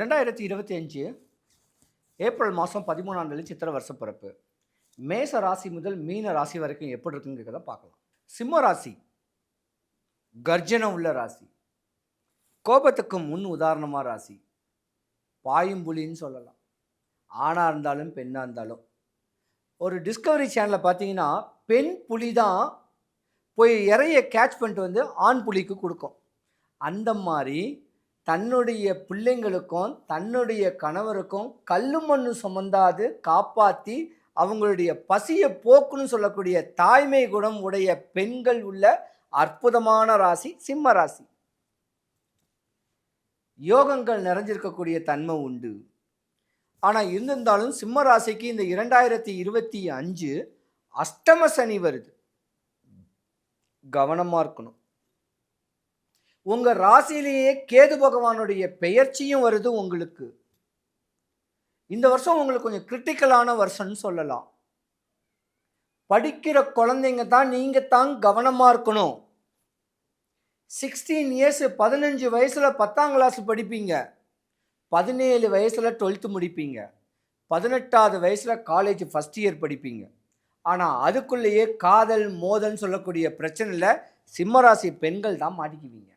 ரெண்டாயிரத்தி இருபத்தி அஞ்சு ஏப்ரல் மாதம் பதிமூணாம் தேதி சித்திர வருஷ பிறப்பு. மேச ராசி முதல் மீன ராசி வரைக்கும் எப்படி இருக்குங்கிறத பார்க்கலாம். சிம்ம ராசி கர்ஜனம் உள்ள ராசி கோபத்துக்கு முன் உதாரணமாக ராசி பாயும் புலின்னு சொல்லலாம். ஆணாக இருந்தாலும் பெண்ணாக இருந்தாலும். ஒரு டிஸ்கவரி சேனலில் பார்த்தீங்கன்னா பெண் புலி தான் போய் இறைய கேட்ச் பண்ணிட்டு வந்து ஆண் புலிக்கு கொடுக்கும். அந்த மாதிரி தன்னுடைய பிள்ளைங்களுக்கும் தன்னுடைய கணவருக்கும் கல்லு மண்ணு சுமந்தாது காப்பாற்றி அவங்களுடைய பசியை போக்குன்னு சொல்லக்கூடிய தாய்மை குணம் உடைய பெண்கள் உள்ள அற்புதமான ராசி சிம்ம ராசி. யோகங்கள் நிறைஞ்சிருக்கக்கூடிய தன்மை உண்டு. ஆனால் இருந்திருந்தாலும் சிம்ம ராசிக்கு இந்த இரண்டாயிரத்தி இருபத்தி அஞ்சு அஷ்டம சனி வருது. கவனமாக இருக்கணும். உங்கள் ராசியிலேயே கேது பகவானுடைய பெயர்ச்சியும் வருது உங்களுக்கு. இந்த வருஷம் உங்களுக்கு கொஞ்சம் கிரிட்டிக்கலான வருஷம்னு சொல்லலாம். படிக்கிற குழந்தைங்க தான் நீங்கள் தான் கவனமாக இருக்கணும். சிக்ஸ்டீன் இயர்ஸ் பதினஞ்சு வயசில் பத்தாம் கிளாஸ் படிப்பீங்க. பதினேழு வயசில் டுவெல்த்து முடிப்பீங்க. பதினெட்டாவது வயசில் காலேஜ் ஃபஸ்ட் இயர் படிப்பீங்க. ஆனால் அதுக்குள்ளேயே காதல் மோதல்னு சொல்லக்கூடிய பிரச்சனையில் சிம்மராசி பெண்கள் தான் மாட்டிக்குவீங்க.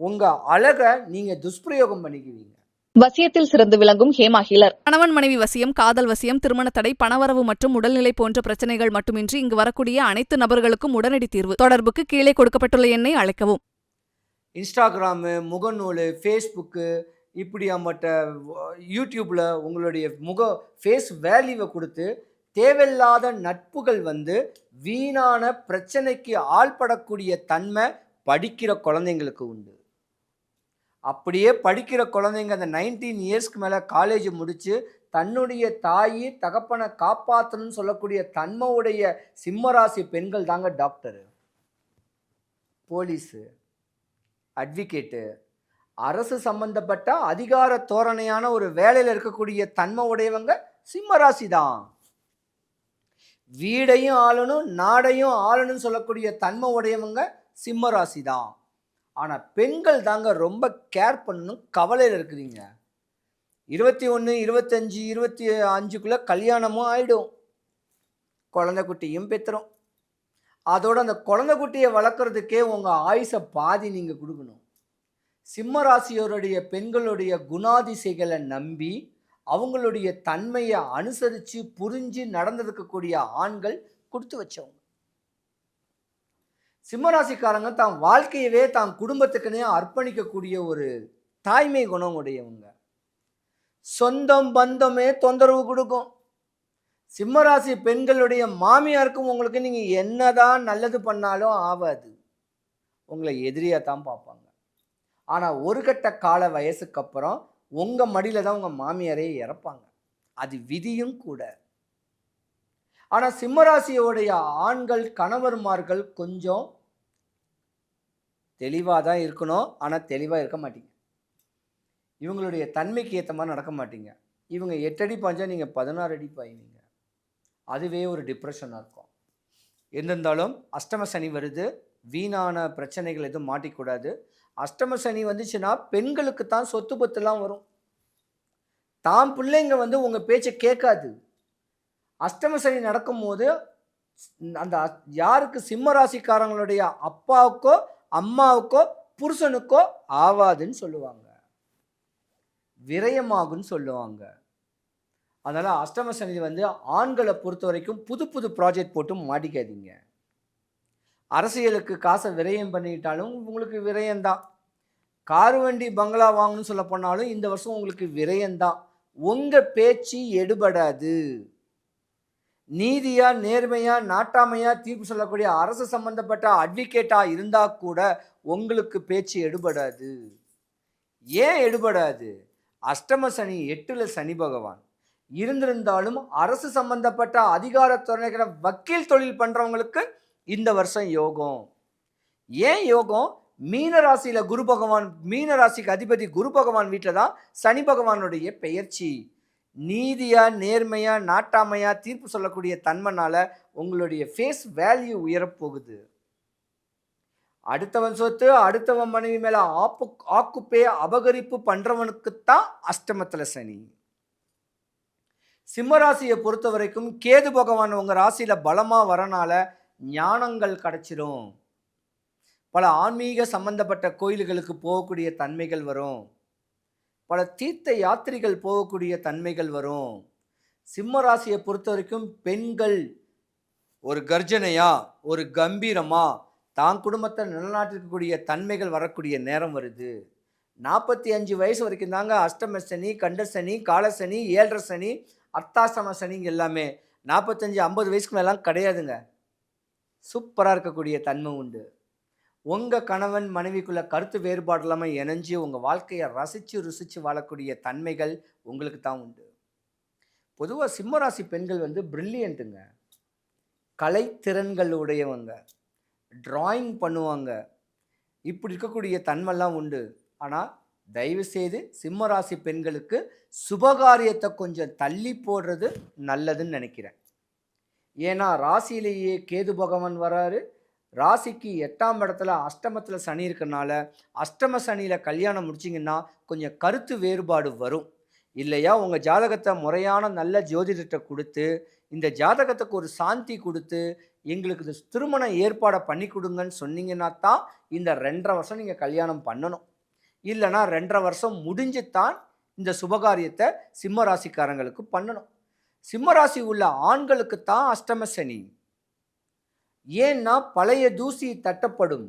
உங்கள் அழகை நீங்கள் துஷ்பிரயோகம் பண்ணிக்குவீங்க. வசியத்தில் சிறந்து விளங்கும் ஹேமா ஹீலர். கணவன் மனைவி வசியம் காதல் வசியம் திருமண தடை பணவரவு மற்றும் உடல்நிலை போன்ற பிரச்சனைகள் மட்டுமின்றி இங்கு வரக்கூடிய அனைத்து நபர்களுக்கும் உடனடி தீர்வு. தொடர்புக்கு கீழே கொடுக்கப்பட்டுள்ள எண்ணை அழைக்கவும். இன்ஸ்டாகிராமு முகநூல் ஃபேஸ்புக்கு இப்படி அம்மட்ட யூடியூப்பில் உங்களுடைய முக ஃபேஸ் வேல்யூவை கொடுத்து தேவையில்லாத நட்புகள் வந்து வீணான பிரச்சனைக்கு ஆள்படக்கூடிய தன்மை படிக்கிற குழந்தைங்களுக்கு உண்டு. அப்படியே படிக்கிற குழந்தைங்க அந்த நைன்டீன் இயர்ஸ்க்கு மேலே காலேஜ் முடித்து தன்னுடைய தாயி தகப்பனை காப்பாற்றணும்னு சொல்லக்கூடிய தன்மையுடைய சிம்மராசி பெண்கள் தாங்க டாக்டரு போலீஸு அட்வொகேட்டு அரசு சம்பந்தப்பட்ட அதிகார தோரணையான ஒரு வேலையில் இருக்கக்கூடிய தன்மை உடையவங்க சிம்மராசி தான். வீடையும் ஆளணும் நாடையும் ஆளணும்னு சொல்லக்கூடிய தன்மை உடையவங்க சிம்மராசி தான். ஆனால் பெண்கள் தாங்க ரொம்ப கேர் பண்ணணும் கவலையில் இருக்கிறீங்க இருபத்தி ஒன்று இருபத்தஞ்சி இருபத்தி அஞ்சுக்குள்ளே கல்யாணமும் ஆகிடும் குழந்தை குட்டியும் பெற்றுரும் அதோட அந்த குழந்த குட்டியை வளர்க்குறதுக்கே உங்கள் ஆயுசை பாதி நீங்கள் கொடுக்கணும். சிம்ம ராசியோருடைய பெண்களுடைய குணாதிசைகளை நம்பி அவங்களுடைய தன்மையை அனுசரித்து புரிஞ்சு நடந்திருக்கக்கூடிய ஆண்கள் கொடுத்து வச்சவங்க. சிம்மராசிக்காரங்க தான் வாழ்க்கையவே தாம் குடும்பத்துக்குனே அர்ப்பணிக்கக்கூடிய ஒரு தாய்மை குணம் உடையவங்க சொந்தம் பந்தமே தொந்தரவு கொடுக்கும். சிம்மராசி பெண்களுடைய மாமியாருக்கும் உங்களுக்கு நீங்கள் என்னதான் நல்லது பண்ணாலும் ஆகாது உங்களை எதிரியாக தான் பார்ப்பாங்க. ஆனால் ஒரு கட்ட கால வயசுக்கு அப்புறம் உங்கள் மடியில் தான் உங்கள் மாமியாரே இறப்பாங்க. அது விதியும் கூட. ஆனால் சிம்மராசியோடைய ஆண்கள் கணவர்மார்கள் கொஞ்சம் தெளிவாக தான் இருக்கணும். ஆனால் தெளிவாக இருக்க மாட்டீங்க. இவங்களுடைய தன்மைக்கு ஏற்ற மாதிரி நடக்க மாட்டீங்க. இவங்க எட்டடி பாஞ்சா நீங்கள் பதினாறு அடி பாய்வீங்க அதுவே ஒரு டிப்ரெஷனாக இருக்கும். எந்திருந்தாலும் அஷ்டம சனி வருது. வீணான பிரச்சனைகள் எதுவும் மாட்டிக்கூடாது. அஷ்டம சனி வந்துச்சுன்னா பெண்களுக்கு தான் சொத்து பத்துலாம் வரும். தாம் பிள்ளைங்க வந்து உங்கள் பேச்சை கேட்காது. அஷ்டம சனி நடக்கும்போது அந்த யாருக்கு சிம்ம ராசிக்காரங்களுடைய அப்பாவுக்கோ அம்மாவுக்கோ புருஷனுக்கோ ஆவாதுன்னு சொல்லுவாங்க. விரயமாகும்னு சொல்லுவாங்க. அதனால் அஷ்டம சனி வந்து ஆண்களை பொறுத்த வரைக்கும் புது புது ப்ராஜெக்ட் போட்டு மாட்டிக்காதீங்க. அரசியலுக்கு காசை விரயம் பண்ணிட்டாலும் உங்களுக்கு விரயம்தான். கார் வண்டி பங்களா வாங்கணும்னு சொல்ல போனாலும் இந்த வருஷம் உங்களுக்கு விரயம்தான். உங்கள் பேச்சு எடுபடாது. நீதியா நேர்மையா நாட்டாமையா தீர்ப்பு சொல்லக்கூடிய அரசு சம்பந்தப்பட்ட அட்வொகேட்டா இருந்தா கூட உங்களுக்கு பேச்சு எடுபடாது. ஏன் எடுபடாது? அஷ்டம சனி எட்டுல சனி பகவான். இருந்திருந்தாலும் அரசு சம்பந்தப்பட்ட அதிகாரத்துறைகிற வக்கீல் தொழில் பண்றவங்களுக்கு இந்த வருஷம் யோகம். ஏன் யோகம்? மீன ராசியில குரு பகவான் மீன ராசிக்கு அதிபதி குரு பகவான் வீட்டில் தான் சனி பகவானுடைய பெயர்ச்சி. நீதியாக நேர்மையா நாட்டாமையாக தீர்ப்பு சொல்லக்கூடிய தன்மைனால உங்களுடைய ஃபேஸ் வேல்யூ உயரப்போகுது. அடுத்தவன் சொத்து அடுத்தவன் மனைவி மேலே ஆப்பு ஆக்குப்பே அபகரிப்பு பண்ணுறவனுக்குத்தான் அஷ்டமத்தில் சனி. சிம்மராசியை பொறுத்த வரைக்கும் கேது பகவான் உங்கள் ராசியில் பலமாக வரனால ஞானங்கள் கிடச்சிரும். பல ஆன்மீக சம்பந்தப்பட்ட கோயில்களுக்கு போகக்கூடிய தன்மைகள் வரும். பல தீர்த்த யாத்திரைகள் போகக்கூடிய தன்மைகள் வரும். சிம்ம ராசியை பொறுத்த வரைக்கும் பெண்கள் ஒரு கர்ஜனையா ஒரு கம்பீரமா தான் குடும்பத்தை நிலநாட்டிருக்கக்கூடிய தன்மைகள் வரக்கூடிய நேரம் வருது. நாற்பத்தி அஞ்சு வயசு வரைக்கும் தாங்க அஷ்டம சனி கண்ட சனி கால சனி ஏழரை சனி அர்த்தாசிரம சனிங்க எல்லாமே நாற்பத்தஞ்சு ஐம்பது வயசுக்கு மேலாம் கிடையாதுங்க. சூப்பராக இருக்கக்கூடிய தன்மை உண்டு. உங்கள் கணவன் மனைவிக்குள்ள கருத்து வேறுபாடு இல்லாமல் இணைஞ்சு உங்கள் வாழ்க்கையை ரசித்து ருசித்து வாழக்கூடிய தன்மைகள் உங்களுக்கு தான் உண்டு. பொதுவாக சிம்மராசி பெண்கள் வந்து பிரில்லியண்ட்டுங்க கலைத்திறன்கள் உடையவங்க. ட்ராயிங் பண்ணுவாங்க. இப்படி இருக்கக்கூடிய தன்மைலாம் உண்டு. ஆனால் தயவுசெய்து சிம்மராசி பெண்களுக்கு சுபகாரியத்தை கொஞ்சம் தள்ளி போடுறது நல்லதுன்னு நினைக்கிறேன். ஏன்னா ராசியிலேயே கேது பகவான் வராரு. ராசிக்கு எட்டாம் இடத்துல அஷ்டமத்தில் சனி இருக்கனால அஷ்டம சனியில் கல்யாணம் முடிச்சிங்கன்னா கொஞ்சம் கருத்து வேறுபாடு வரும். இல்லையா? உங்கள் ஜாதகத்தை முறையான நல்ல ஜோதிடத்தை கொடுத்து இந்த ஜாதகத்துக்கு ஒரு சாந்தி கொடுத்து எங்களுக்கு இந்த திருமண ஏற்பாடை பண்ணி கொடுங்கன்னு சொன்னீங்கன்னா தான் இந்த ரெண்டரை வருஷம் நீங்கள் கல்யாணம் பண்ணணும். இல்லைன்னா ரெண்டரை வருஷம் முடிஞ்சு தான் இந்த சுபகாரியத்தை சிம்ம ராசிக்காரங்களுக்கு பண்ணணும். சிம்ம ராசி உள்ள ஆண்களுக்கு தான் அஷ்டம சனி. ஏன்னா பழைய தூசி தட்டப்படும்.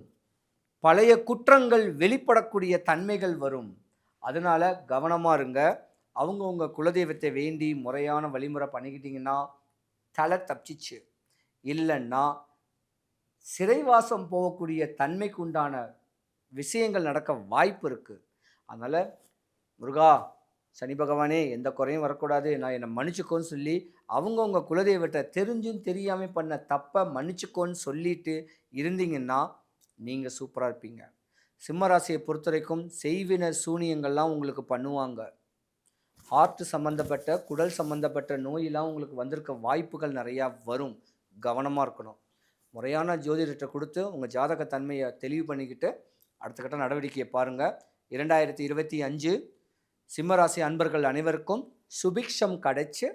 பழைய குற்றங்கள் வெளிப்படக்கூடிய தன்மைகள் வரும். அதனால் கவனமாக இருங்க. அவங்கவுங்க குலதெய்வத்தை வேண்டி முறையான வழிமுறை பண்ணிக்கிட்டிங்கன்னா தலை தப்பிச்சிச்சு இல்லைன்னா சிறைவாசம் போகக்கூடிய தன்மைக்கு உண்டான விஷயங்கள் நடக்க வாய்ப்பு இருக்குது அதனால் முருகா சனி பகவானே எந்த குறையும் வரக்கூடாது. நான் என்னை மன்னிச்சுக்கோன்னு சொல்லி அவங்கவுங்க குலதெய்வத்தை தெரிஞ்சும் தெரியாமல் பண்ண தப்பை மன்னிச்சுக்கோன்னு சொல்லிட்டு இருந்தீங்கன்னா நீங்கள் சூப்பராக இருப்பீங்க. சிம்மராசியை பொறுத்த வரைக்கும் செய்வின சூனியங்கள்லாம் உங்களுக்கு பண்ணுவாங்க. ஹார்ட் சம்மந்தப்பட்ட குடல் சம்மந்தப்பட்ட நோயெல்லாம் உங்களுக்கு வந்திருக்க வாய்ப்புகள் நிறையா வரும். கவனமாக இருக்கணும். முறையான ஜோதிடத்தை கொடுத்து உங்கள் ஜாதக தன்மையை தெளிவு பண்ணிக்கிட்டு அடுத்த கட்ட நடவடிக்கையை பாருங்கள் இரண்டாயிரத்தி இருபத்தி அஞ்சு சிம்மராசி அன்பர்கள் அனைவருக்கும் சுபிக்ஷம் கிடைச்சி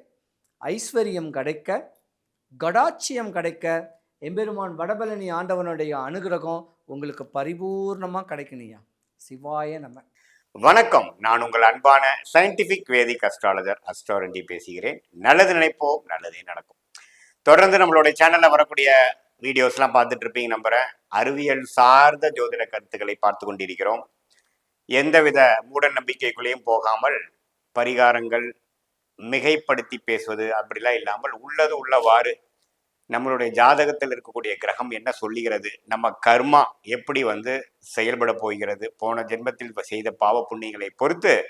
ஐஸ்வர்யம் கிடைக்க கடாட்சியம் கிடைக்க எம்பெருமான் வடபழனி ஆண்டவனுடைய அனுகிரகம் உங்களுக்கு பரிபூர்ணமாக கிடைக்கணுயா சிவாய நம்ம வணக்கம். நான் உங்கள் அன்பான சயின்டிபிக் வேதிக் அஸ்ட்ராலஜர் அஸ்ட்ராரண்டி பேசுகிறேன். நல்லது நினைப்போம் நல்லதே நடக்கும். தொடர்ந்து நம்மளுடைய சேனலில் வரக்கூடிய வீடியோஸ்லாம் பார்த்துட்டு இருப்பீங்க நம்புகிறேன் அறிவியல் சார்ந்த ஜோதிட கருத்துக்களை பார்த்து கொண்டிருக்கிறோம். எந்தவித மூட நம்பிக்கைக்குள்ளேயும் போகாமல் பரிகாரங்கள் மிகைப்படுத்தி பேசுவது அப்படிலாம் இல்லாமல் உள்ளது உள்ளவாறு நம்மளுடைய ஜாதகத்தில் இருக்கக்கூடிய கிரகம் என்ன சொல்லுகிறது? நம்ம கர்மா எப்படி வந்து செயல்பட போகிறது? போன ஜென்மத்தில் செய்த பாவ புண்ணியங்களை பொறுத்து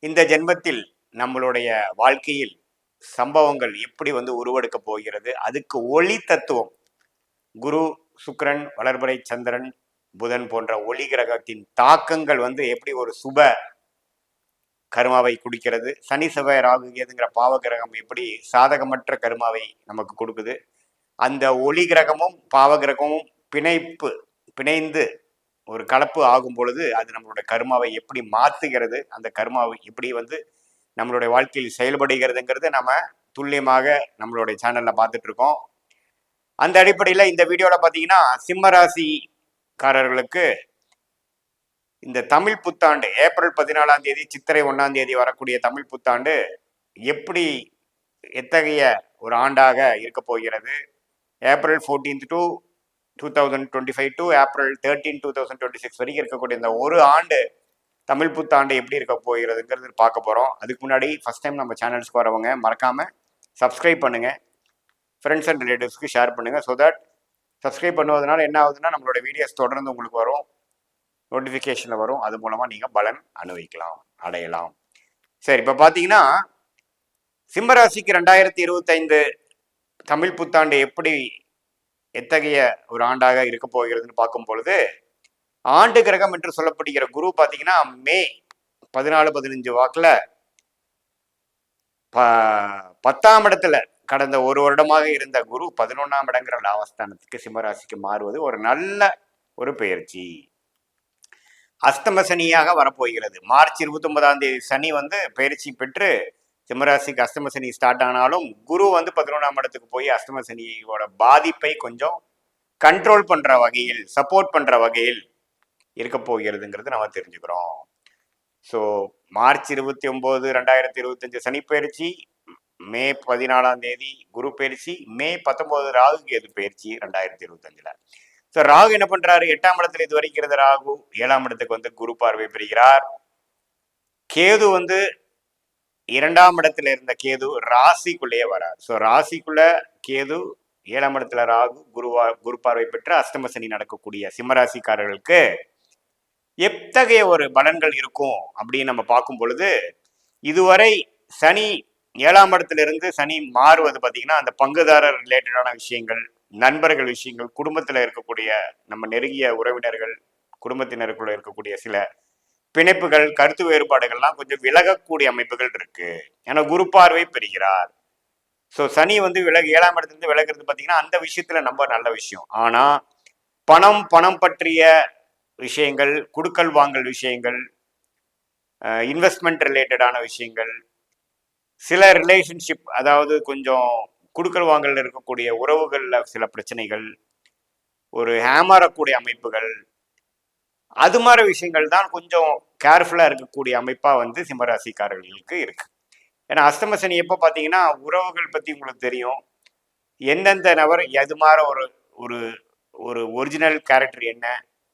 இந்த ஜென்மத்தில் நம்மளுடைய வாழ்க்கையில் சம்பவங்கள் எப்படி வந்து உருவெடுக்க போகிறது? அதுக்கு ஒளி தத்துவம். குரு சுக்கரன் வளர்பறை சந்திரன் புதன் போன்ற ஒளி கிரகத்தின் தாக்கங்கள் வந்து எப்படி ஒரு சுப கருமாவை குடிக்கிறது. சனி செவ்வாய் ராகு கேதுங்கிற பாவ கிரகம் எப்படி சாதகமற்ற கருமாவை நமக்கு கொடுக்குது? அந்த ஒளி கிரகமும் பாவ கிரகமும் பிணைப்பு பிணைந்து ஒரு கலப்பு ஆகும் பொழுது அது நம்மளுடைய கருமாவை எப்படி மாற்றுகிறது அந்த கருமாவை எப்படி வந்து நம்மளுடைய வாழ்க்கையில் செயல்படுகிறதுங்கிறது நம்ம துல்லியமாக நம்மளுடைய சேனலில் பார்த்துட்டு இருக்கோம் அந்த அடிப்படையில் இந்த வீடியோவில் பார்த்தீங்கன்னா சிம்மராசிக்காரர்களுக்கு இந்த தமிழ் புத்தாண்டு ஏப்ரல் பதினாலாம் தேதி சித்திரை ஒன்றாம் தேதி வரக்கூடிய தமிழ் புத்தாண்டு எப்படி எத்தகைய ஒரு ஆண்டாக இருக்க போகிறது? April fourteenth to two thousand twenty five to April thirteen two thousand twenty six வரைக்கும் இருக்கக்கூடிய இந்த ஒரு ஆண்டு தமிழ் புத்தாண்டு எப்படி இருக்க போகிறதுங்கிறது பார்க்க போகிறோம் அதுக்கு முன்னாடி ஃபஸ்ட் டைம் நம்ம சேனல்ஸ்க்கு வரவங்க மறக்காமல் சப்ஸ்கிரைப் பண்ணுங்கள் ஃப்ரெண்ட்ஸ் அண்ட் ரிலேட்டிவ்ஸ்க்கு ஷேர் பண்ணுங்கள் ஸோ தட் சப்ஸ்கிரைப் பண்ணுவதனால என்ன ஆகுதுன்னா நம்மளோட வீடியோஸ் தொடர்ந்து உங்களுக்கு வரும். நோட்டிஃபிகேஷனில் வரும். அது மூலமாக நீங்கள் பலன் அனுபவிக்கலாம் அடையலாம். சரி இப்போ பார்த்தீங்கன்னா சிம்மராசிக்கு ரெண்டாயிரத்தி இருபத்தைந்து தமிழ் புத்தாண்டு எப்படி எத்தகைய ஒரு ஆண்டாக இருக்க போகிறதுன்னு பார்க்கும் பொழுது ஆண்டு கிரகம் என்று சொல்லப்படுகிற குரு பார்த்தீங்கன்னா மே பதினாலு பதினஞ்சு வாக்கில் ப பத்தாம் இடத்துல கடந்த ஒரு வருடமாக இருந்த குரு பதினொன்றாம் இடங்கிற லாபஸ்தானத்துக்கு சிம்மராசிக்கு மாறுவது ஒரு நல்ல ஒரு பயிற்சி. அஸ்தம சனியாக வரப்போகிறது. மார்ச் இருபத்தி ஒன்பதாம் தேதி சனி வந்து பயிற்சி பெற்று சிம்மராசிக்கு அஸ்தம சனி ஸ்டார்ட் ஆனாலும் குரு வந்து பதினொன்றாம் இடத்துக்கு போய் அஸ்தம சனியோட பாதிப்பை கொஞ்சம் கண்ட்ரோல் பண்ற வகையில் சப்போர்ட் பண்ற வகையில் இருக்க போகிறதுங்கிறது நம்ம தெரிஞ்சுக்கிறோம். ஸோ மார்ச் இருபத்தி ஒன்பது ரெண்டாயிரத்தி இருபத்தஞ்சு சனி பயிற்சி மே பதினாலாம் தேதி குரு பயிற்சி மே பத்தொன்பது ராகு கேது பயிற்சி ரெண்டாயிரத்தி இருபத்தஞ்சில். ஸோ ராகு என்ன பண்றாரு? எட்டாம் இடத்துல இது வரைக்கும் இருந்த ராகு. ஏழாம் இடத்துக்கு வந்து குரு பார்வை பெறுகிறார். கேது வந்து இரண்டாம் இடத்துல இருந்த கேது ராசிக்குள்ளேயே வரார். ஸோ ராசிக்குள்ள கேது ஏழாம் இடத்துல ராகு குருவா குரு பார்வை பெற்று அஷ்டம சனி நடக்கக்கூடிய சிம்மராசிக்காரர்களுக்கு எத்தகைய ஒரு பலன்கள் இருக்கும் அப்படின்னு நம்ம பார்க்கும் பொழுது இதுவரை சனி ஏழாம் இடத்துல இருந்து சனி மாறுவது பார்த்தீங்கன்னா அந்த பங்குதாரர் ரிலேட்டடான விஷயங்கள் நண்பர்கள் விஷயங்கள் குடும்பத்தில் இருக்கக்கூடிய நம்ம நெருங்கிய உறவினர்கள் குடும்பத்தினருக்குள்ள இருக்கக்கூடிய சில பிணைப்புகள் கருத்து வேறுபாடுகள்லாம் கொஞ்சம் விலகக்கூடிய அமைப்புகள் இருக்கு. ஏன்னா குரு பார்வை பெறுகிறார். ஸோ சனி வந்து விலகு ஏழாம் இடத்துலேருந்து விலகிறது பார்த்தீங்கன்னா அந்த விஷயத்துல நம்ம நல்ல விஷயம். ஆனால் பணம் பணம் பற்றிய விஷயங்கள் குடுக்கல் வாங்கல் விஷயங்கள் இன்வெஸ்ட்மெண்ட் ரிலேட்டடான விஷயங்கள் சில ரிலேஷன்ஷிப் அதாவது கொஞ்சம் குடுக்கல் வாங்கல் இருக்கக்கூடிய உறவுகளில் சில பிரச்சனைகள் ஒரு ஹேமரக்கூடிய அமைப்புகள் அது மாதிரி விஷயங்கள் தான் கொஞ்சம் கேர்ஃபுல்லாக இருக்கக்கூடிய அமைப்பாக வந்து சிம்மராசிக்காரர்களுக்கு இருக்கு. ஏன்னா அஸ்தம சனி எப்போ பார்த்தீங்கன்னா உறவுகள் பற்றி உங்களுக்கு தெரியும். எந்தெந்த நபர் எது மாதிரி ஒரு ஒரு ஒரு ஒரிஜினல் கேரக்டர் என்ன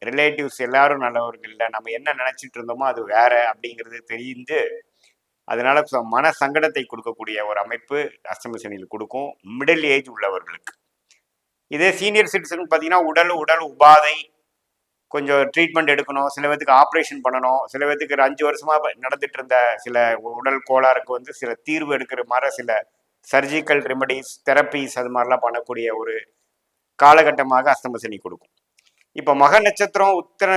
ரிலேட்டிவ்ஸ் எல்லாரும் நல்லவர்கள் இல்லை நம்ம என்ன நினச்சிட்டு இருந்தோமோ அது வேற அப்படிங்கிறது தெரிந்து அதனால மன சங்கடத்தை கொடுக்கக்கூடிய ஒரு அமைப்பு அஷ்டம சனியில் கொடுக்கும். மிடில் ஏஜ் உள்ளவர்களுக்கு. இதே சீனியர் சிட்டிசன் பார்த்தீங்கன்னா உடல் உடல் உபாதை கொஞ்சம் ட்ரீட்மெண்ட் எடுக்கணும். சில பேத்துக்கு ஆப்ரேஷன் பண்ணணும். சில பேத்துக்கு ஒரு அஞ்சு வருஷமாக நடந்துட்டு இருந்த சில உடல் கோளாறுக்கு வந்து சில தீர்வு எடுக்கிற மாதிரி சில சர்ஜிக்கல் ரெமடிஸ் தெரப்பீஸ் அது மாதிரிலாம் பண்ணக்கூடிய ஒரு காலகட்டமாக அஸ்தம சனி கொடுக்கும். இப்போ மக நட்சத்திரம் உத்தர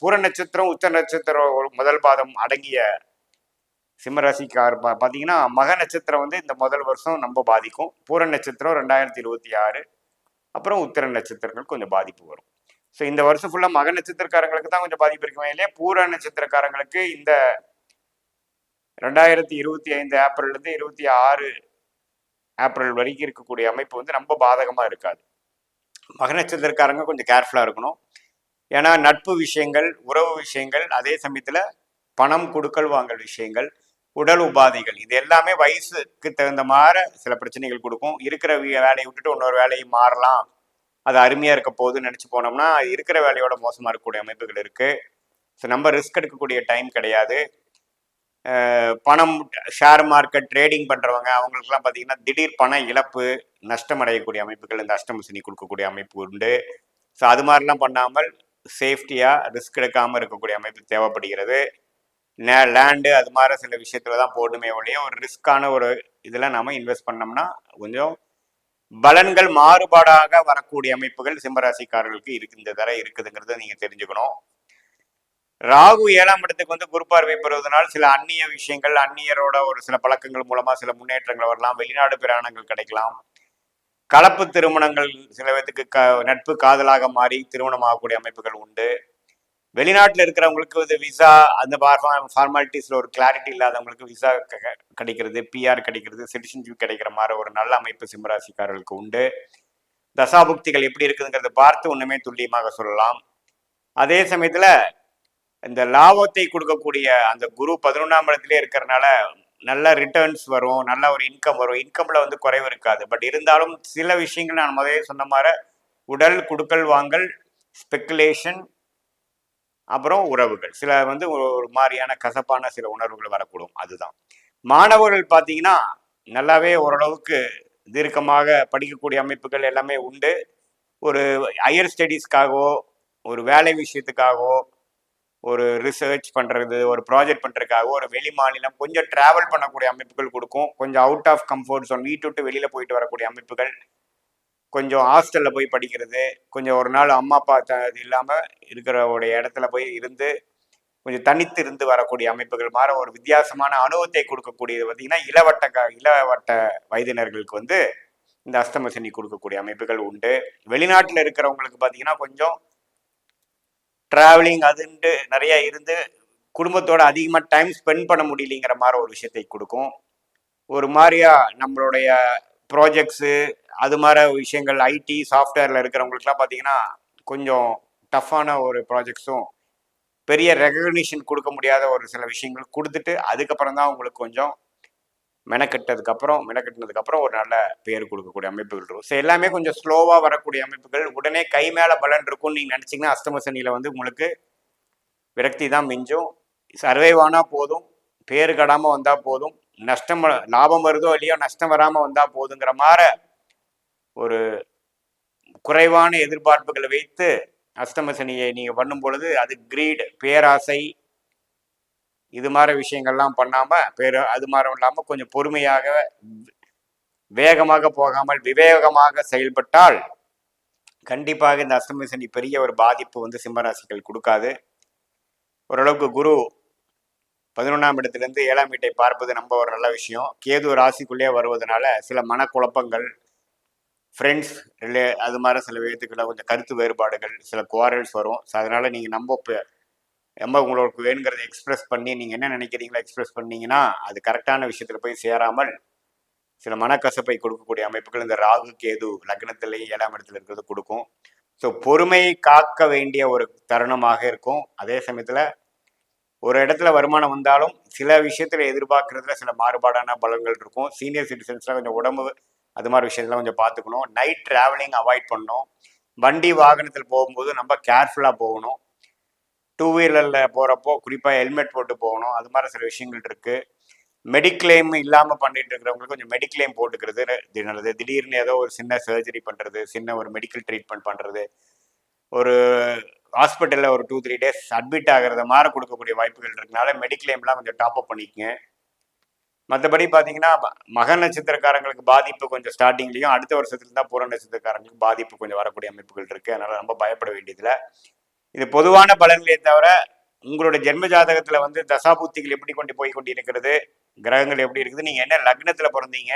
பூர நட்சத்திரம் உத்தர நட்சத்திரம் முதல் பாதம் அடங்கிய சிம்மராசிக்கார் பா பார்த்தீங்கன்னா மக நட்சத்திரம் வந்து இந்த முதல் வருஷம் ரொம்ப பாதிக்கும். பூர நட்சத்திரம் ரெண்டாயிரத்தி இருபத்தி ஆறு. அப்புறம் உத்திர நட்சத்திரங்கள் கொஞ்சம் பாதிப்பு வரும். ஸோ இந்த வருஷம் ஃபுல்லாக மக நட்சத்திரக்காரங்களுக்கு தான் கொஞ்சம் பாதிப்பு இருக்குமே இல்லையா பூர நட்சத்திரக்காரங்களுக்கு இந்த ரெண்டாயிரத்தி இருபத்தி ஐந்து ஏப்ரல்லேருந்து இருபத்தி ஆறு ஏப்ரல் வரைக்கும் இருக்கக்கூடிய அமைப்பு வந்து ரொம்ப பாதகமாக இருக்காது. மக நட்சத்திரக்காரங்க கொஞ்சம் கேர்ஃபுல்லாக இருக்கணும். ஏன்னா நட்பு விஷயங்கள் உறவு விஷயங்கள் அதே சமயத்தில் பணம் கொடுக்கல் வாங்கல் விஷயங்கள் உடல் உபாதைகள். இது எல்லாமே வயசுக்கு தகுந்த மாதிரி சில பிரச்சனைகள் கொடுக்கும். இருக்கிற வேலையை விட்டுட்டு இன்னொரு வேலையை மாறலாம். அது அருமையாக இருக்க போகுதுன்னு நினச்சி போனோம்னா அது இருக்கிற வேலையோட மோசமாக இருக்கக்கூடிய அமைப்புகள் இருக்குது ஸோ நம்ம ரிஸ்க் எடுக்கக்கூடிய டைம் கிடையாது. பணம் ஷேர் மார்க்கெட் ட்ரேடிங் பண்ணுறவங்க அவங்களுக்குலாம் பார்த்தீங்கன்னா திடீர் பண இழப்பு நஷ்டம் அடையக்கூடிய அமைப்புகள் இந்த அஷ்டமசினி கொடுக்கக்கூடிய அமைப்பு உண்டு. ஸோ அது மாதிரிலாம் பண்ணாமல் சேஃப்டியாக ரிஸ்க் எடுக்காமல் இருக்கக்கூடிய அமைப்பு தேவைப்படுகிறது. லேண்டு அது மாதிரி சில விஷயத்துல தான் போடணுமே ஒழிய ஒரு ரிஸ்க்கான ஒரு இதில் நாம இன்வெஸ்ட் பண்ணோம்னா கொஞ்சம் பலன்கள் மாறுபாடாக வரக்கூடிய அமைப்புகள் சிம்மராசிக்காரர்களுக்கு இருக்கு இந்த தர இருக்குதுங்கிறத நீங்க தெரிஞ்சுக்கணும். ராகு ஏழாம் இடத்துக்கு வந்து குரு பார்வை பெறுவதனால் சில அந்நிய விஷயங்கள் அந்நியரோட ஒரு சில பழக்கங்கள் மூலமா சில முன்னேற்றங்கள் வரலாம் வெளிநாடு பிரயாணங்கள் கிடைக்கலாம். கலப்பு திருமணங்கள் சில பேத்துக்கு க நட்பு காதலாக மாறி திருமணம் ஆகக்கூடிய அமைப்புகள் உண்டு. வெளிநாட்டில் இருக்கிறவங்களுக்கு இது விசா அந்த ஃபார்மாலிட்டிஸில் ஒரு கிளாரிட்டி இல்லாதவங்களுக்கு விசா கிடைக்கிறது பிஆர் கிடைக்கிறது சிட்டிசன்ஷிப் கிடைக்கிற மாதிரி ஒரு நல்ல அமைப்பு சிம்மராசிக்காரர்களுக்கு உண்டு. தசாபுக்திகள் எப்படி இருக்குதுங்கிறத பார்த்து ஒன்றுமே துல்லியமாக சொல்லலாம். அதே சமயத்தில் இந்த லாபத்தை கொடுக்கக்கூடிய அந்த குரு பதினொன்றாம் இடத்துலேயே இருக்கிறனால நல்ல ரிட்டர்ன்ஸ் வரும் நல்ல ஒரு இன்கம் வரும். இன்கம்ல வந்து குறைவு இருக்காது. பட் இருந்தாலும் சில விஷயங்கள் நான் முதலே சொன்ன மாதிரி உடல் குடுக்கல் வாங்கல் ஸ்பெக்குலேஷன் அப்புறம் உறவுகள். சில வந்து ஒரு மாதிரியான கசப்பான சில உணர்வுகள் வரக்கூடும். அதுதான். மாணவர்கள் பார்த்தீங்கன்னா நல்லாவே ஓரளவுக்கு தீர்க்கமாக படிக்கக்கூடிய அமைப்புகள் எல்லாமே உண்டு. ஒரு ஹையர் ஸ்டடீஸ்க்காகவோ ஒரு வேலை விஷயத்துக்காகவோ ஒரு ரிசர்ச் பண்ணுறது ஒரு ப்ராஜெக்ட் பண்ணுறதுக்காகவோ ஒரு வெளி மாநிலம் கொஞ்சம் ட்ராவல் பண்ணக்கூடிய அமைப்புகள் கொடுக்கும். கொஞ்சம் அவுட் ஆஃப் கம்ஃபர்ட் zone வீட்டு விட்டு வெளியில் போயிட்டு வரக்கூடிய அமைப்புகள் கொஞ்சம் ஹாஸ்டலில் போய் படிக்கிறது கொஞ்சம் ஒரு நாள் அம்மா அப்பா த இது இல்லாமல் இருக்கிறவுடைய இடத்துல போய் இருந்து கொஞ்சம் தனித்து இருந்து வரக்கூடிய அமைப்புகள் மாற ஒரு வித்தியாசமான அனுபவத்தை கொடுக்கக்கூடியது பார்த்தீங்கன்னா இளவட்ட க இளவட்ட வயதினர்களுக்கு வந்து இந்த அஸ்தம சனி கொடுக்கக்கூடிய அமைப்புகள் உண்டு. வெளிநாட்டில் இருக்கிறவங்களுக்கு பார்த்தீங்கன்னா கொஞ்சம் ட்ராவலிங் அதுன்ட்டு நிறைய இருந்து குடும்பத்தோட அதிகமாக டைம் ஸ்பெண்ட் பண்ண முடியலைங்கிற மாதிரி ஒரு விஷயத்தை கொடுக்கும். ஒரு மாதிரியா நம்மளுடைய ப்ராஜெக்ட்ஸு அது மாதிரி விஷயங்கள் ஐடி சாஃப்ட்வேரில் இருக்கிறவங்களுக்குலாம் பார்த்தீங்கன்னா கொஞ்சம் டஃப்பான ஒரு ப்ராஜெக்ட்ஸும் பெரிய ரெகக்னிஷன் கொடுக்க முடியாத ஒரு சில விஷயங்கள் கொடுத்துட்டு அதுக்கப்புறம் தான் உங்களுக்கு கொஞ்சம் மெனக்கெட்டதுக்கப்புறம் மெனக்கெட்டினதுக்கப்புறம் ஒரு நல்ல பேர் கொடுக்கக்கூடிய அமைப்புகள் இருக்கும். ஸோ எல்லாமே கொஞ்சம் ஸ்லோவாக வரக்கூடிய அமைப்புகள். உடனே கை மேலே பலன் இருக்கும்னு நீங்கள் நினச்சிங்கன்னா அஷ்டம சனியில் வந்து உங்களுக்கு விரக்தி தான் மிஞ்சும். சர்வைவ் ஆனால் போதும். பேர் கடாமல் வந்தால் போதும். நஷ்டம் லாபம் வருதோ இல்லையோ நஷ்டம் வராமல் வந்தால் போதுங்கிற மாதிரி குறைவான எதிர்பார்ப்புகளை வைத்து அஷ்டம சனியை நீங்கள் பண்ணும் பொழுது அது கிரீடு பேராசை இது மாதிரி விஷயங்கள்லாம் பண்ணாமல் பேர் அது மாதிரி இல்லாமல் கொஞ்சம் பொறுமையாக வேகமாக போகாமல் விவேகமாக செயல்பட்டால் கண்டிப்பாக இந்த அஷ்டமி சனி பெரிய ஒரு பாதிப்பு வந்து சிம்மராசிகள் கொடுக்காது. ஓரளவுக்கு குரு பதினொன்றாம் இடத்துலேருந்து ஏழாம் வீட்டை பார்ப்பது நம்ம ஒரு நல்ல விஷயம். கேது ராசிக்குள்ளேயே வருவதனால சில மனக்குழப்பங்கள் ஃப்ரெண்ட்ஸ் ரிலே அது மாதிரி சில விதத்துக்குள்ள கொஞ்சம் கருத்து வேறுபாடுகள் சில குவாரல்ஸ் வரும். ஸோ அதனால் நீங்கள் நம்ம ப- நம்ம உங்களுக்கு வேணுங்கிறத எக்ஸ்பிரஸ் பண்ணி நீங்கள் என்ன நினைக்கிறீங்களோ எக்ஸ்பிரஸ் பண்ணீங்கன்னா அது கரெக்டான விஷயத்தில் போய் சேராமல் சில மனக்கசப்பை கொடுக்கக்கூடிய அமைப்புகள் இந்த ராகு கேது லக்னத்திலேயே ஏழாம் இடத்துல இருக்கிறது கொடுக்கும். ஸோ பொறுமை காக்க வேண்டிய ஒரு தருணமாக இருக்கும். அதே சமயத்தில் ஒரு இடத்துல வருமானம் வந்தாலும் சில விஷயத்தில் எதிர்பார்க்கறதுல சில மாறுபாடான பலன்கள் இருக்கும். சீனியர் சிட்டிசன்ஸ்லாம் கொஞ்சம் உடம்பு அது மாதிரி விஷயத்தெல்லாம் கொஞ்சம் பார்த்துக்கணும். நைட் டிராவலிங் அவாய்ட் பண்ணணும். வண்டி வாகனத்தில் போகும்போது நம்ம கேர்ஃபுல்லாக போகணும். டூ வீலரில் போகிறப்போ குறிப்பாக ஹெல்மெட் போட்டு போகணும். அது மாதிரி சில விஷயங்கள் இருக்குது மெடிக்ளைம் இல்லாமல் பண்ணிட்டு இருக்கிறவங்களுக்கு கொஞ்சம் மெடிக்ளைம் போட்டுக்கிறது. நல்லது திடீர்னு ஏதோ ஒரு சின்ன சர்ஜரி பண்ணுறது சின்ன ஒரு மெடிக்கல் ட்ரீட்மெண்ட் பண்ணுறது ஒரு ஹாஸ்பிட்டலில் ஒரு டூ த்ரீ டேஸ் அட்மிட் ஆகிறத மாதிரி கொடுக்கக்கூடிய வாய்ப்புகள் இருக்கனால மெடிக்ளைம்லாம் கொஞ்சம் டாப் அப் பண்ணிக்கங்க. மற்றபடி பார்த்தீங்கன்னா ம- மக நட்சத்திரக்காரங்களுக்கு பாதிப்பு கொஞ்சம் ஸ்டார்டிங்லையும் அடுத்த வருஷத்துல தான் பூர நட்சத்திரக்காரங்களுக்கு பாதிப்பு கொஞ்சம் வரக்கூடிய அமைப்புகள் இருக்குது அதனால் ரொம்ப பயப்பட வேண்டியதில்லை. இது பொதுவான பலன்களே தவிர உங்களோட ஜென்ம ஜாதகத்தில் வந்து தசாபுத்திகள் எப்படி கொண்டு போய் கொண்டு இருக்கிறது கிரகங்கள் எப்படி இருக்குது நீங்கள் என்ன லக்னத்தில் பிறந்தீங்க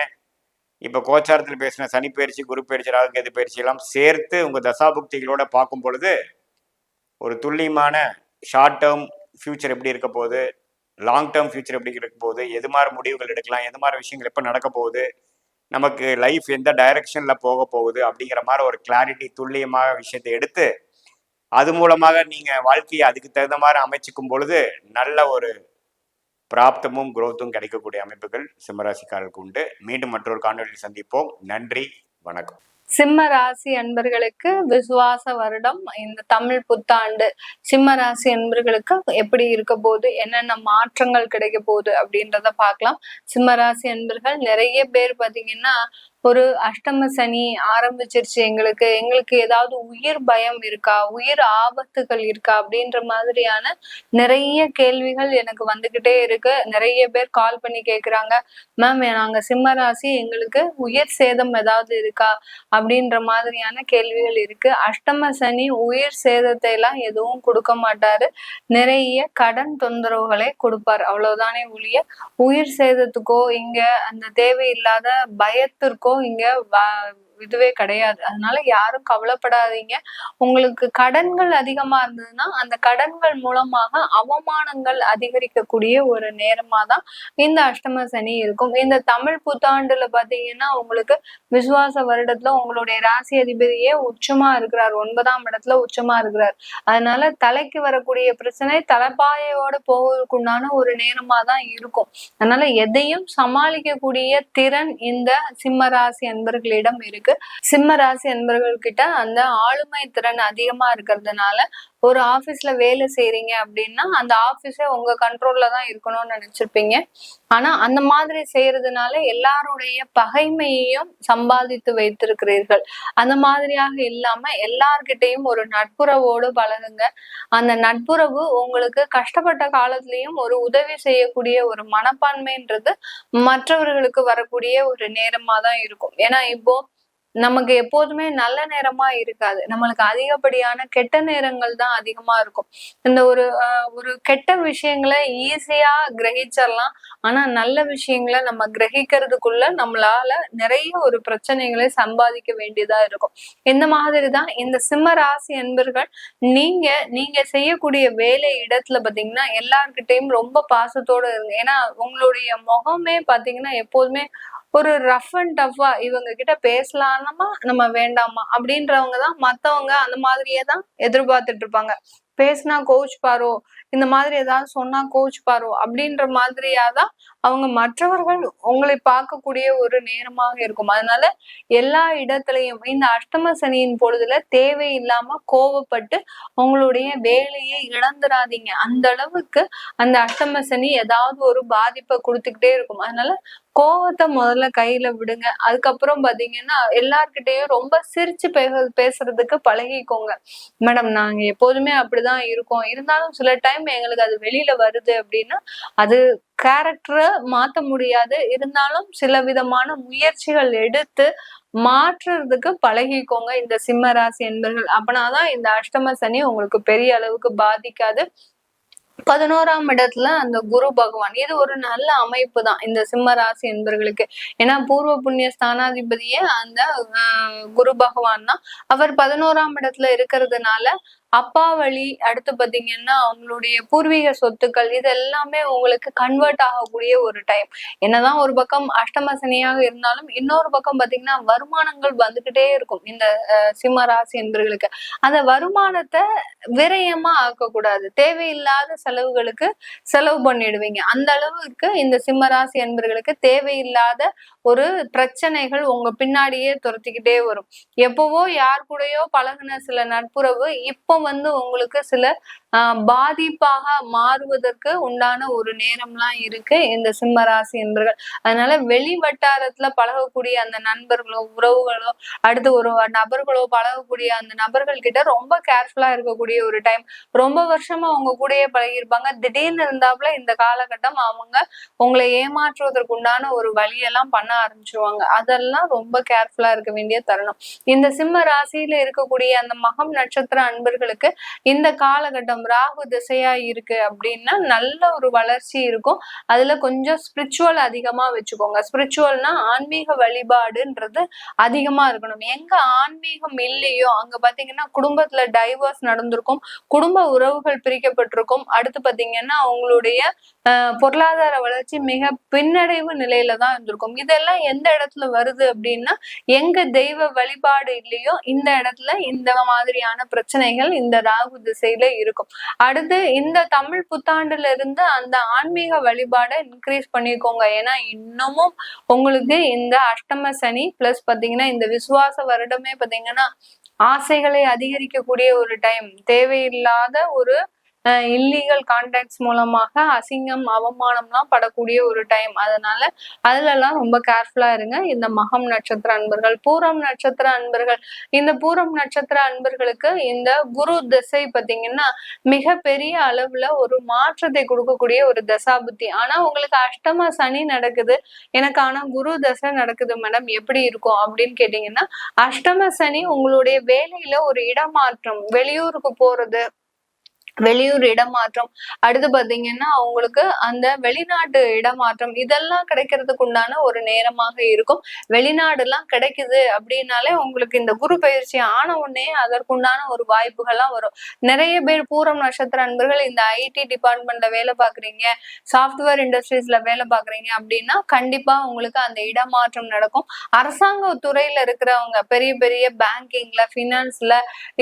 இப்போ கோச்சாரத்தில் பேசின சனி பயிற்சி குரு பயிற்சி ராகுகேது பயிற்சி எல்லாம் சேர்த்து உங்கள் தசாபுக்திகளோட பார்க்கும் பொழுது ஒரு துல்லியமான ஷார்ட் டேர்ம் ஃபியூச்சர் எப்படி இருக்க போகுது லாங் டேர்ம் ஃபியூச்சர் எப்படி இருக்க போகுது? எது மாதிரி முடிவுகள் எடுக்கலாம்? எது மாதிரி விஷயங்கள் எப்போ நடக்க போகுது? நமக்கு லைஃப் எந்த டைரக்ஷனில் போக போகுது? அப்படிங்கிற மாதிரி ஒரு கிளாரிட்டி துல்லியமாக விஷயத்தை எடுத்து அது மூலமாக நீங்கள் வாழ்க்கையை அதுக்கு தகுந்த மாதிரி அமைச்சிக்கும் பொழுது நல்ல ஒரு பிராப்தமும் குரோத்தும் கிடைக்கக்கூடிய அமைப்புகள் சிம்மராசிக்காரர்களுக்கு உண்டு. மீண்டும் மற்றொரு காணொலியில் சந்திப்போம். நன்றி வணக்கம். சிம்ம ராசி அன்பர்களுக்கு விசுவாச வருடம். இந்த தமிழ் புத்தாண்டு சிம்ம ராசி அன்பர்களுக்கு எப்படி இருக்க போகுது? என்னென்ன மாற்றங்கள் கிடைக்க போகுது அப்படின்றத பார்க்கலாம். சிம்ம ராசி அன்பர்கள் நிறைய பேர் பாத்தீங்கன்னா ஒரு அஷ்டம சனி ஆரம்பிச்சிருச்சு எங்களுக்கு எங்களுக்கு ஏதாவது உயிர் பயம் இருக்கா உயிர் ஆபத்துகள் இருக்கா அப்படின்ற மாதிரியான நிறைய கேள்விகள் எனக்கு வந்துகிட்டே இருக்கு. நிறைய பேர் கால் பண்ணி கேக்குறாங்க மேம் நாங்க சிம்மராசி எங்களுக்கு உயிர் சேதம் ஏதாவது இருக்கா? அப்படின்ற மாதிரியான கேள்விகள் இருக்கு. அஷ்டம சனி உயிர் சேதத்தை எல்லாம் எதுவும் கொடுக்க மாட்டாரு. நிறைய கடன் தொந்தரவுகளை கொடுப்பார். அவ்வளவுதானே ஒழிய உயிர் சேதத்துக்கோ இங்க அந்த தேவையில்லாத பயத்திற்கோ இங்க வ- இதுவே கிடையாது. அதனால யாரும் கவலைப்படாதீங்க. உங்களுக்கு கடன்கள் அதிகமா இருந்ததுன்னா அந்த கடன்கள் மூலமாக அவமானங்கள் அதிகரிக்கக்கூடிய ஒரு நேரமா தான் இந்த அஷ்டம சனி இருக்கும். இந்த தமிழ் புத்தாண்டுல பாத்தீங்கன்னா உங்களுக்கு விசுவாச வருடத்துல உங்களுடைய ராசி அதிபதியே உச்சமா இருக்கிறார். ஒன்பதாம் இடத்துல உச்சமா இருக்கிறார். அதனால தலைக்கு வரக்கூடிய பிரச்சனை தலைப்பாயோட போவதற்குண்டான ஒரு நேரமா தான் இருக்கும். அதனால எதையும் சமாளிக்கக்கூடிய திறன் இந்த சிம்ம ராசி அன்பர்களிடம் இருக்கு. சிம்ம ராசி அன்பர்கள்கிட்ட அந்த ஆளுமை திறன் அதிகமா இருக்கிறதுனால ஒரு ஆபீஸ்ல வேலை செய்யறீங்க அப்படின்னா அந்த ஆபீஸே உங்க கண்ட்ரோல்ல தான் இருக்கணும்னு நினைச்சிருப்பீங்க. ஆனா அந்த மாதிரி செய்யறதுனால எல்லாருடைய பகைமையையும் சம்பாதித்து வைத்திருக்கிறீர்கள். அந்த மாதிரியாக இல்லாம எல்லார்கிட்டையும் ஒரு நட்புறவோடு பழகுங்க. அந்த நட்புறவு உங்களுக்கு கஷ்டப்பட்ட காலத்திலையும் ஒரு உதவி செய்யக்கூடிய ஒரு மனப்பான்மைன்றது மற்றவர்களுக்கு வரக்கூடிய ஒரு நேரமா தான் இருக்கும். ஏன்னா இப்போ நமக்கு எப்போதுமே நல்ல நேரமா இருக்காது. நம்மளுக்கு அதிகப்படியான கெட்ட நேரங்கள் தான் அதிகமா இருக்கும். இந்த ஒரு ஒரு கெட்ட விஷயங்களை ஈஸியா கிரகிச்சிடலாம் ஆனா நல்ல விஷயங்களை நம்ம கிரகிக்கிறதுக்குள்ள நம்மளால நிறைய ஒரு பிரச்சனைகளை சம்பாதிக்க வேண்டியதா இருக்கும். இந்த மாதிரி தான் இந்த சிம்ம ராசி என்பர்கள் நீங்க நீங்க செய்யக்கூடிய வேலை இடத்துல பாத்தீங்கன்னா எல்லார்கிட்டையும் ரொம்ப பாசத்தோட இருங்க. ஏன்னா உங்களுடைய முகமே பாத்தீங்கன்னா எப்போதுமே ஒரு ரஃப் அண்ட் டஃபா இவங்க கிட்ட பேசலாமா? நம்ம வேண்டாமா? அப்படின்றவங்க தான் மத்தவங்க அந்த மாதிரியே தான் எதிர்பார்த்துட்டு இருப்பாங்க. பேசினா கோச் பாரோ இந்த மாதிரி ஏதாவது சொன்னா கோச் பாரோ அப்படின்ற மாதிரியா தான் அவங்க மற்றவர்கள் உங்களை பார்க்கக்கூடிய ஒரு நேரமாக இருக்கும். அதனால எல்லா இடத்துலயும் இந்த அஷ்டம சனியின் பொழுதுல தேவையில்லாம கோவப்பட்டு உங்களுடைய வேலையை இழந்துடாதீங்க அந்த அளவுக்கு அந்த அஷ்டம சனி ஏதாவது ஒரு பாதிப்பை கொடுத்துக்கிட்டே இருக்கும். அதனால கோவத்தை முதல்ல கையில விடுங்க. அதுக்கப்புறம் பாத்தீங்கன்னா எல்லார்கிட்டயும் ரொம்ப சிரிச்சு பேச பேசுறதுக்கு பழகிக்கோங்க. மேடம் நாங்க எப்போதுமே அப்படிதான் இருக்கோம். இருந்தாலும் சில டைம் எங்களுக்கு அது வெளியில வருது அப்படின்னா அது கேரக்டரை மாத்த முடியாது. இருந்தாலும் சில விதமான முயற்சிகள் எடுத்து மாற்றுறதுக்கு பழகிக்கோங்க. இந்த சிம்ம ராசி என்பர்கள். அப்பனாதான் இந்த அஷ்டம சனி உங்களுக்கு பெரிய அளவுக்கு பாதிக்காது. பதினோராம் இடத்துல அந்த குரு பகவான். இது ஒரு நல்ல அமைப்பு தான் இந்த சிம்ம ராசி என்பர்களுக்கு. ஏன்னா பூர்வ புண்ணிய ஸ்தானாதிபதியே அந்த ஆஹ், குரு பகவான் தான். அவர் பதினோராம் இடத்துல இருக்கிறதுனால அப்பா வழி அடுத்து பாத்தீங்கன்னா அவங்களுடைய பூர்வீக சொத்துக்கள் இது எல்லாமே உங்களுக்கு கன்வெர்ட் ஆகக்கூடிய ஒரு டைம் என்னதான் ஒரு பக்கம் அஷ்டம சனியாக இருந்தாலும் இன்னொரு பக்கம் பாத்தீங்கன்னா வருமானங்கள் வந்துகிட்டே இருக்கும் இந்த சிம்ம ராசி என்பர்களுக்கு. அந்த வருமானத்தை விரயமா ஆக்கக்கூடாது. தேவையில்லாத செலவுகளுக்கு செலவு பண்ணிடுவீங்க. அந்த அளவுக்கு இந்த சிம்ம ராசி என்பர்களுக்கு தேவையில்லாத ஒரு பிரச்சனைகள் உங்க பின்னாடியே துரத்திக்கிட்டே வரும். எப்பவோ யார் கூடயோ பழகுன சில நட்புறவு இப்போ வந்து உங்களுக்கு சில பாதிப்பாக மாறுவதற்கு உண்டான ஒரு நேரம்லாம் இருக்கு இந்த சிம்ம ராசி என்பர்கள். அதனால வெளி வட்டாரத்துல பழகக்கூடிய அந்த நண்பர்களோ உறவுகளோ அடுத்து ஒரு நபர்களோ பழகக்கூடிய அந்த நபர்கள் கிட்ட ரொம்ப கேர்ஃபுல்லா இருக்கக்கூடிய ஒரு டைம் ரொம்ப வருஷமா அவங்க கூடயே பழகியிருப்பாங்க. திடீர்னு இருந்தாப்புல இந்த காலகட்டம் அவங்க உங்களை ஏமாற்றுவதற்கு உண்டான ஒரு வழியெல்லாம் பண்ண ஆரம்பிச்சிருவாங்க. அதெல்லாம் ரொம்ப கேர்ஃபுல்லா இருக்க வேண்டிய தருணம். இந்த சிம்ம ராசியில இருக்கக்கூடிய அந்த மகம் நட்சத்திர அன்பர்களுக்கு இந்த காலகட்டம் ராகு திசையா இருக்கு அப்படின்னா நல்ல ஒரு வளர்ச்சி இருக்கும். அதுல கொஞ்சம் ஸ்பிரிச்சுவல் அதிகமா வச்சுக்கோங்க. ஸ்பிரிச்சுவல்னா ஆன்மீக வழிபாடுன்றது அதிகமா இருக்கணும். எங்க ஆன்மீகம் இல்லையோ அங்க பாத்தீங்கன்னா குடும்பத்துல டைவர்ஸ் நடந்திருக்கும். குடும்ப உறவுகள் பிரிக்கப்பட்டிருக்கும். அடுத்து பாத்தீங்கன்னா அவங்களுடைய பொருளாதார வளர்ச்சி மிக பின்னடைவு நிலையில தான் இருந்திருக்கும். இதெல்லாம் எந்த இடத்துல வருது அப்படின்னா எங்க தெய்வ வழிபாடு இல்லையோ இந்த இடத்துல இந்த மாதிரியான பிரச்சனைகள் இந்த ராகு திசையில இருக்கும். அடுத்து இந்த தமிழ் புத்தாண்டுல இருந்து அந்த ஆன்மீக வழிபாடை இன்க்ரீஸ் பண்ணிக்கோங்க. ஏன்னா இன்னமும் உங்களுக்கு இந்த அஷ்டம சனி பிளஸ் பாத்தீங்கன்னா இந்த விசுவாச வருடமே பாத்தீங்கன்னா ஆசைகளை அதிகரிக்கக்கூடிய ஒரு டைம் தேவையில்லாத ஒரு இல்லீகல் கான்டாக்ட்ஸ் மூலமாக அசிங்கம் அவமானம்லாம் படக்கூடிய ஒரு டைம் அதனால அதுலலாம் ரொம்ப கேர்ஃபுல்லா இருங்க. இந்த மகம் நட்சத்திர அன்பர்கள் பூரம் நட்சத்திர அன்பர்கள் இந்த பூரம் நட்சத்திர அன்பர்களுக்கு இந்த குரு திசை பாத்தீங்கன்னா மிக பெரிய அளவுல ஒரு மாற்றத்தை கொடுக்கக்கூடிய ஒரு தசாபுத்தி. ஆனா உங்களுக்கு அஷ்டம சனி நடக்குது. எனக்கு ஆனா குரு தசை நடக்குது மேடம் எப்படி இருக்கும் அப்படின்னு கேட்டீங்கன்னா அஷ்டம சனி உங்களுடைய வேலையில ஒரு இடமாற்றம் வெளியூருக்கு போறது வெளியூர் இடமாற்றம். அடுத்து பாத்தீங்கன்னா அவங்களுக்கு அந்த வெளிநாட்டு இடமாற்றம் இதெல்லாம் கிடைக்கிறதுக்கு உண்டான ஒரு நேரமாக இருக்கும். வெளிநாடு எல்லாம் கிடைக்குது அப்படின்னாலே உங்களுக்கு இந்த குரு பயிற்சி ஆன உடனே அதற்குண்டான ஒரு வாய்ப்புகள்லாம் வரும். நிறைய பேர் பூரம் நட்சத்திர அன்பர்கள் இந்த ஐடி டிபார்ட்மெண்ட்ல வேலை பாக்குறீங்க சாஃப்ட்வேர் இண்டஸ்ட்ரீஸ்ல வேலை பாக்குறீங்க அப்படின்னா கண்டிப்பா உங்களுக்கு அந்த இடமாற்றம் நடக்கும். அரசாங்க துறையில இருக்கிறவங்க பெரிய பெரிய பேங்கிங்ல பினான்ஸ்ல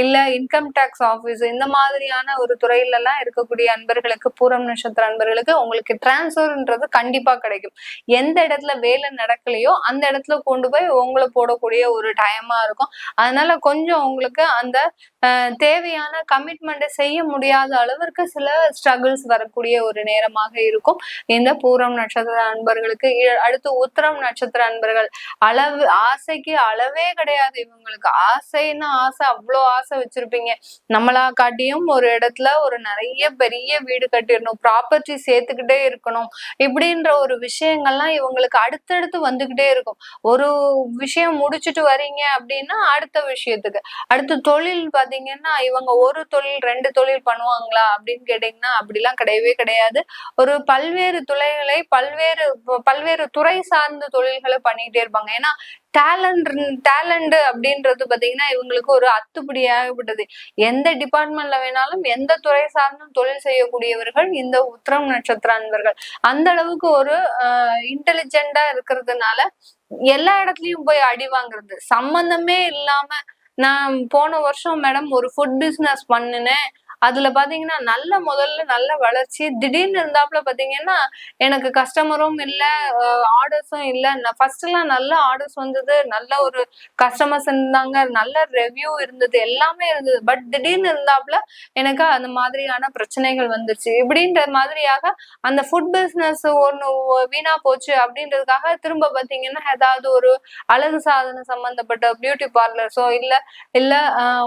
இல்ல இன்கம் டேக்ஸ் ஆபீஸ் இந்த மாதிரியான ஒரு துறையில எல்லாம் இருக்கக்கூடிய அன்பர்களுக்கு பூரம் நட்சத்திர அன்பர்களுக்கு உங்களுக்கு டிரான்ஸ்ஃபர்ன்றது கண்டிப்பா கிடைக்கும். எந்த இடத்துல வேலை நடக்கலையோ அந்த இடத்துல கொண்டு போய் உங்களை போடக்கூடிய ஒரு டைமா இருக்கும். அதனால கொஞ்சம் உங்களுக்கு அந்த தேவையான கமிட்மெண்ட்டை செய்ய முடியாத அளவிற்கு சில ஸ்ட்ரகிள்ஸ் வரக்கூடிய ஒரு நேரமாக இருக்கும். இந்த பூரம் நட்சத்திர அன்பர்களுக்கு இ- அடுத்து உத்திரம் நட்சத்திர அன்பர்கள். அளவு ஆசைக்கு அளவே கிடையாது. இவங்களுக்கு ஆசைன்னா ஆசை. அவ்வளோ ஆசை வச்சிருப்பீங்க. நம்மளா காட்டியும் ஒரு இடத்துல ஒரு நிறைய பெரிய வீடு கட்டிடணும். ப்ராப்பர்ட்டி சேர்த்துக்கிட்டே இருக்கணும். இப்படின்ற ஒரு விஷயங்கள்லாம் இவங்களுக்கு அடுத்தடுத்து வந்துகிட்டே இருக்கும். ஒரு விஷயம் முடிச்சுட்டு வரீங்க அப்படின்னா அடுத்த விஷயத்துக்கு. அடுத்து தொழில் பாத்தீங்கன்னா இவங்க ஒரு தொழில் ரெண்டு தொழில் பண்ணுவாங்களா அப்படின்னு கேட்டீங்கன்னா அப்படிலாம் கிடையவே கிடையாது. ஒரு பல்வேறு துறைகளை பல்வேறு பல்வேறு துறை சார்ந்த தொழில்களை பண்ணிட்டே இருப்பாங்க. ஏன்னா டேலண்ட் டேலண்ட் அப்படின்றது பாத்தீங்கன்னா இவங்களுக்கு ஒரு அத்துப்படியாகப்பட்டது எந்த டிபார்ட்மெண்ட்ல வேணாலும் எந்த துறை சார்ந்தும் தொழில் செய்யக்கூடியவர்கள் இந்த உத்திரம் நட்சத்திர அன்பர்கள். அந்த அளவுக்கு ஒரு இன்டெலிஜென்டா இருக்கிறதுனால எல்லா இடத்துலயும் போய் அடி வாங்குறது. சம்பந்தமே இல்லாம நான் போன வருஷம் மேடம் ஒரு ஃபுட் பிஸ்னஸ் பண்ணினேன். அதுல பாத்தீங்கன்னா நல்ல முதல்ல நல்ல வளர்ச்சி. திடீர்னு இருந்தாப்புல பாத்தீங்கன்னா எனக்கு கஸ்டமரும் இல்ல ஆர்டர்ஸும் இல்ல. நான் ஃபர்ஸ்ட் எல்லாம் நல்ல ஆர்டர்ஸ் வந்தது. நல்ல ஒரு கஸ்டமர்ஸ் இருந்தாங்க. நல்ல ரெவ்யூ இருந்தது. எல்லாமே இருந்தது. பட் திடீர்னு இருந்தாப்புல எனக்கு அந்த மாதிரியான பிரச்சனைகள் வந்துருச்சு. இப்படின்ற மாதிரியாக அந்த ஃபுட் பிசினஸ் ஒண்ணு வீணா போச்சு அப்படின்றதுக்காக திரும்ப பாத்தீங்கன்னா ஏதாவது ஒரு அழகு சாதனை சம்பந்தப்பட்ட பியூட்டி பார்லர்ஸோ இல்ல இல்ல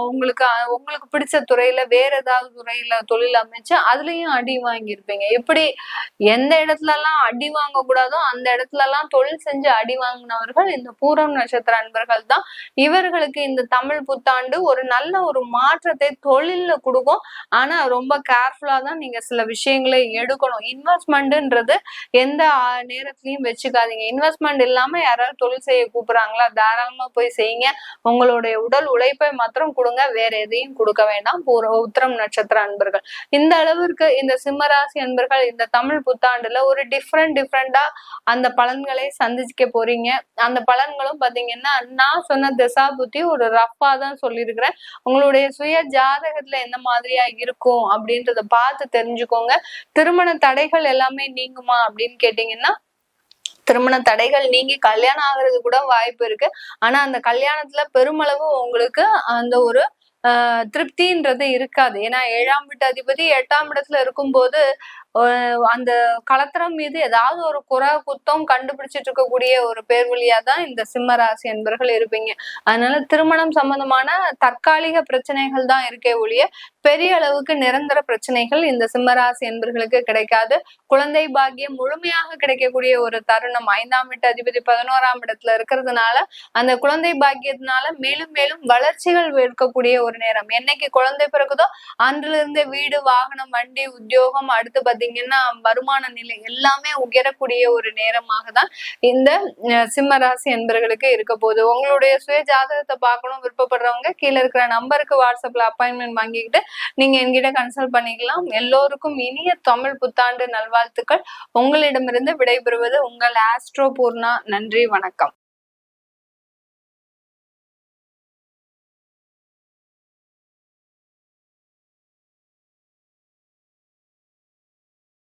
உங்களுக்கு உங்களுக்கு பிடிச்ச துறையில வேற ஏதாவது துறையில தொழில் அமைச்சு அதுலயும் அடி வாங்கியிருப்பீங்க. எப்படி எந்த இடத்துல எல்லாம் அடி வாங்க கூடாதோ அந்த இடத்துல எல்லாம் தொழில் செஞ்சு அடி வாங்கினவர்கள் இந்த பூரம் நட்சத்திர அன்பர்கள் தான். இவர்களுக்கு இந்த தமிழ் புத்தாண்டு ஒரு நல்ல ஒரு மாற்றத்தை தொழில்ல கொடுக்கும். ஆனா ரொம்ப கேர்ஃபுல்லா தான் நீங்க சில விஷயங்களை எடுக்கணும். இன்வெஸ்ட்மெண்ட்ன்றது எந்த ஆ- நேரத்திலயும் வச்சுக்காதீங்க. இன்வெஸ்ட்மெண்ட் இல்லாம யாராவது தொழில் செய்ய கூப்பிடுறாங்களா தாராளமா போய் செய்யுங்க. உங்களுடைய உடல் உழைப்பை மாத்திரம் கொடுங்க. வேற எதையும் கொடுக்க வேண்டாம். பூர உத்திரம் நட்சத்திர அன்பர்கள். இந்த அளவிற்கு இந்த சிம்மராசி அன்பர்கள் இந்த தமிழ் புத்தாண்டுல ஒரு டிஃப்ரெண்ட் டிஃப்ரெண்டா அந்த பலன்களை சந்திக்க போறீங்க. அந்த பலன்களும் பாத்தீங்கன்னா நான் சொன்ன திசா புத்தி ஒரு ரஃபா தான் சொல்லியிருக்கிறேன். உங்களுடைய சுய ஜாதகத்துல என்ன மாதிரியா இருக்கும் அப்படின்றத பார்த்து தெரிஞ்சுக்கோங்க. திருமண தடைகள் எல்லாமே நீங்குமா அப்படின்னு கேட்டீங்கன்னா திருமண தடைகள் நீங்கி கல்யாணம் ஆகிறது கூட வாய்ப்பு இருக்கு. ஆனா அந்த கல்யாணத்துல பெருமளவு உங்களுக்கு அந்த ஒரு திருப்தின்றது இருக்காது. ஏன்னா ஏழாம் வீட்டு அதிபதி எட்டாம் இடத்துல இருக்கும்போது அந்த கலத்திரம் மீது ஏதாவது ஒரு குறை குத்தம் கண்டுபிடிச்சிட்டு இருக்கக்கூடிய ஒரு பேர் வழியா தான் இந்த சிம்ம ராசி என்பர்கள் இருப்பீங்க. அதனால திருமணம் சம்பந்தமான தற்காலிக பிரச்சனைகள் தான் இருக்கே ஒழிய பெரிய அளவுக்கு நிரந்தர பிரச்சனைகள் இந்த சிம்மராசி என்பர்களுக்கு கிடைக்காது. குழந்தை பாக்கியம் முழுமையாக கிடைக்கக்கூடிய ஒரு தருணம். ஐந்தாம் வீட்டு அதிபதி பதினோராம் இடத்துல இருக்கிறதுனால அந்த குழந்தை பாக்கியத்தினால மேலும் மேலும் வளர்ச்சிகள் இருக்கக்கூடிய ஒரு நேரம். என்னைக்கு குழந்தை பிறகுதோ அன்றிலிருந்தே வீடு வாகனம் வண்டி உத்தியோகம் அடுத்து பாத்தீங்கன்னா வருமான நிலை எல்லாமே உயரக்கூடிய ஒரு நேரமாக தான் இந்த சிம்ம ராசி என்பர்களுக்கு இருக்க போகுது. உங்களுடைய சுய ஜாதகத்தை பார்க்கணும் விருப்பப்படுறவங்க கீழே இருக்கிற நம்பருக்கு வாட்ஸ்அப்ல அப்பாயின்மெண்ட் வாங்கிக்கிட்டு நீங்க என்கிட்ட கன்சல்ட் பண்ணிக்கலாம். எல்லோருக்கும் இனிய தமிழ் புத்தாண்டு நல்வாழ்த்துக்கள். உங்களிடமிருந்து விடைபெறுவது உங்கள் ஆஸ்ட்ரோ பூர்ணா. நன்றி வணக்கம்.